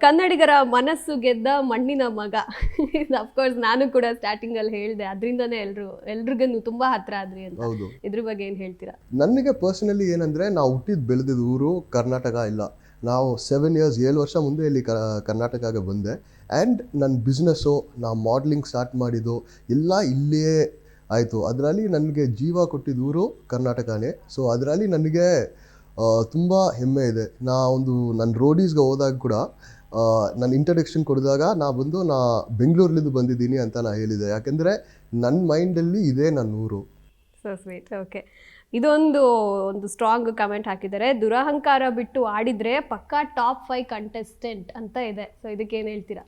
ಕನ್ನಡಿಗರ ಮನಸ್ಸು ಗೆದ್ದ ಮಣ್ಣಿನ ಮಗ. ಅಫ್ಕೋರ್ಸ್ ನಾನು ಕೂಡ ಸ್ಟಾರ್ಟಿಂಗ್ ಅಲ್ಲಿ ಹೇಳ್ದೆ ಅದರಿಂದನೇ ಎಲ್ರು ಎಲ್ರಿಗೂ ನೀವು ತುಂಬಾ ಹತ್ರ ಆದ್ರಿ ಅಂತ. ಹೌದು. ಇದ್ರ ಬಗ್ಗೆ ಏನ್ ಹೇಳ್ತೀರಾ? ನನಗೆ ಪರ್ಸನಲಿ ಏನಂದರೆ ನಾವು ಹುಟ್ಟಿದ ಬೆಳೆದಿದ್ದು ಊರು ಕರ್ನಾಟಕ ಇಲ್ಲ. ನಾವು ಸೆವೆನ್ ಇಯರ್ಸ್ ಏಳು ವರ್ಷ ಮುಂದೆ ಇಲ್ಲಿ ಕರ್ನಾಟಕಕ್ಕೆ ಬಂದೆ. ಆ್ಯಂಡ್ ನನ್ನ ಬಿಸ್ನೆಸ್ಸು ನಾ ಮಾಡ್ಲಿಂಗ್ ಸ್ಟಾರ್ಟ್ ಮಾಡಿದ್ದು ಎಲ್ಲ ಇಲ್ಲಿಯೇ ಆಯಿತು. ಅದರಲ್ಲಿ ನನಗೆ ಜೀವ ಕೊಟ್ಟಿದ್ದು ಊರು ಕರ್ನಾಟಕನೇ. ಸೊ ಅದರಲ್ಲಿ ನನಗೆ ತುಂಬ ಹೆಮ್ಮೆ ಇದೆ. ನಾ ಒಂದು ನನ್ನ ರೋಡೀಸ್ಗೆ ಹೋದಾಗ ಕೂಡ ನನ್ನ ಇಂಟ್ರಡಕ್ಷನ್ ಕೊಡಿದಾಗ ನಾ ಬಂದು ನಾ ಬೆಂಗಳೂರಿಂದ ಬಂದಿದ್ದೀನಿ ಅಂತ ನಾ ಹೇಳಿದೆ. ಯಾಕೆಂದರೆ ನನ್ನ ಮೈಂಡಲ್ಲಿ ಇದೇ ನನ್ನ ಊರು. ಸೊ ಸ್ವೀಟ್ ಓಕೆ ಇದೊಂದು ಒಂದು ಸ್ಟ್ರಾಂಗ್ ಕಮೆಂಟ್ ಹಾಕಿದ್ದಾರೆ. ದುರಹಂಕಾರ ಬಿಟ್ಟು ಆಡಿದರೆ ಪಕ್ಕಾ ಟಾಪ್ ಫೈವ್ ಕಂಟೆಸ್ಟೆಂಟ್ ಅಂತ ಇದೆ. ಸೊ ಇದಕ್ಕೆ ಏನ್ ಹೇಳ್ತೀರಾ?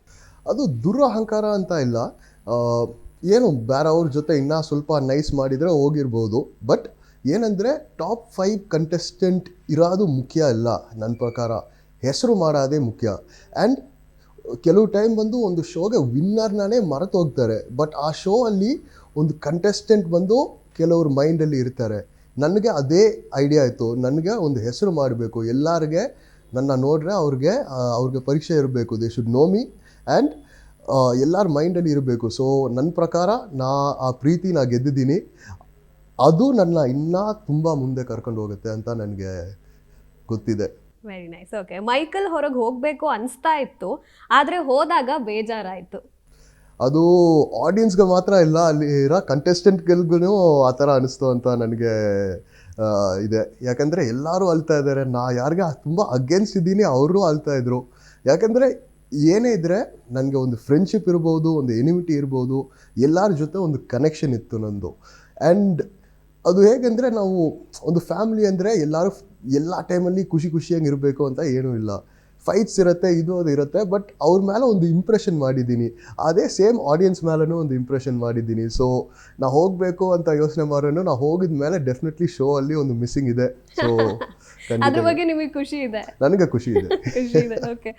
ಅದು ದುರಹಂಕಾರ ಅಂತ ಇಲ್ಲ. ಏನು ಬೇರೆ ಅವ್ರ ಜೊತೆ ಇನ್ನೂ ಸ್ವಲ್ಪ ನೈಸ್ ಮಾಡಿದರೆ ಹೋಗಿರ್ಬೋದು. ಬಟ್ ಏನಂದರೆ ಟಾಪ್ ಫೈವ್ ಕಂಟೆಸ್ಟೆಂಟ್ ಇರೋದು ಮುಖ್ಯ ಅಲ್ಲ ನನ್ನ ಪ್ರಕಾರ. ಹೆಸರು ಮಾಡೋದೇ ಮುಖ್ಯ. ಆ್ಯಂಡ್ ಕೆಲವು ಟೈಮ್ ಬಂದು ಒಂದು ಶೋಗೆ ವಿನ್ನರ್ನೇ ಮರೆತು ಹೋಗ್ತಾರೆ. ಬಟ್ ಆ ಶೋ ಅಲ್ಲಿ ಒಂದು ಕಂಟೆಸ್ಟೆಂಟ್ ಬಂದು ಕೆಲವ್ರ ಮೈಂಡಲ್ಲಿ ಇರ್ತಾರೆ. ನನಗೆ ಅದೇ ಐಡಿಯಾ ಆಯಿತು. ನನಗೆ ಒಂದು ಹೆಸರು ಮಾಡಬೇಕು. ಎಲ್ಲರಿಗೆ ನನ್ನ ನೋಡ್ರೆ ಅವ್ರಿಗೆ ಅವ್ರಿಗೆ ಪರೀಕ್ಷೆ ಇರಬೇಕು. They should know me and ಎಲ್ಲರ ಮೈಂಡಲ್ಲಿ ಇರಬೇಕು. ಸೊ ನನ್ನ ಪ್ರಕಾರ ನಾ ಆ ಪ್ರೀತಿ ನಾ ಗೆದ್ದಿದ್ದೀನಿ. ಅದು ನನ್ನ ಇನ್ನೂ ತುಂಬ ಮುಂದೆ ಕರ್ಕೊಂಡು ಹೋಗುತ್ತೆ ಅಂತ ನನಗೆ ಗೊತ್ತಿದೆ. ವೆರಿ ನೈಸ್ ಓಕೆ ಮೈಕಲ್ ಹೊರಗೆ ಹೋಗಬೇಕು ಅನಿಸ್ತಾ ಇತ್ತು ಆದ್ರೆ ಹೋದಾಗ ಬೇಜಾರಾಯ್ತು. ಅದು ಆಡಿಯನ್ಸ್ಗೆ ಮಾತ್ರ ಇಲ್ಲ ಅಲ್ಲಿ ಇರೋ ಕಂಟೆಸ್ಟೆಂಟ್ಗಳಿಗೂ ಆ ಥರ ಅನಿಸ್ತು ಅಂತ ನನಗೆ ಇದೆ. ಯಾಕಂದರೆ ಎಲ್ಲರೂ ಅಳ್ತಾ ಇದ್ದಾರೆ ನಾ ಯಾರಿಗೆ ತುಂಬ ಅಗೇನ್ಸ್ಟ್ ಇದ್ದೀನಿ ಅವರು ಅಳ್ತಾ ಇದ್ರು. ಯಾಕಂದರೆ ಏನೇ ಇದ್ದರೆ ನನಗೆ ಒಂದು ಫ್ರೆಂಡ್ಶಿಪ್ ಇರ್ಬೋದು ಒಂದು ಎನಿಮಿಟಿ ಇರ್ಬೋದು ಎಲ್ಲರ ಜೊತೆ ಒಂದು ಕನೆಕ್ಷನ್ ಇತ್ತು ನಂದು. ಆ್ಯಂಡ್ ಅದು ಹೇಗೆಂದರೆ ನಾವು ಒಂದು ಫ್ಯಾಮಿಲಿ ಅಂದರೆ ಎಲ್ಲರೂ ಎಲ್ಲ ಟೈಮಲ್ಲಿ ಖುಷಿ ಖುಷಿಯಾಗಿ ಇರಬೇಕು ಅಂತ ಏನೂ ಇಲ್ಲ. ಫೈಟ್ಸ್ ಇರುತ್ತೆ ಇದು ಅದು ಇರುತ್ತೆ ಬಟ್ ಅವ್ರ ಮೇಲೆ ಒಂದು ಇಂಪ್ರೆಷನ್ ಮಾಡಿದ್ದೀನಿ. ಅದೇ ಸೇಮ್ ಆಡಿಯನ್ಸ್ ಮೇಲೂ ಒಂದು ಇಂಪ್ರೆಷನ್ ಮಾಡಿದ್ದೀನಿ. ಸೊ ನಾ ಹೋಗಬೇಕು ಅಂತ ಯೋಚನೆ ಮಾಡೋನು ನಾ ಹೋಗಿದ ಮೇಲೆ ಡೆಫಿನೆಟ್ಲಿ ಶೋ ಅಲ್ಲಿ ಒಂದು ಮಿಸ್ಸಿಂಗ್ ಇದೆ. ಸೊ ಅದ್ರ ಬಗ್ಗೆ ನಿಮಗೆ ಖುಷಿ ಇದೆ? ನನಗೆ ಖುಷಿ ಇದೆ. ಖುಷಿ ಇದೆ ಓಕೆ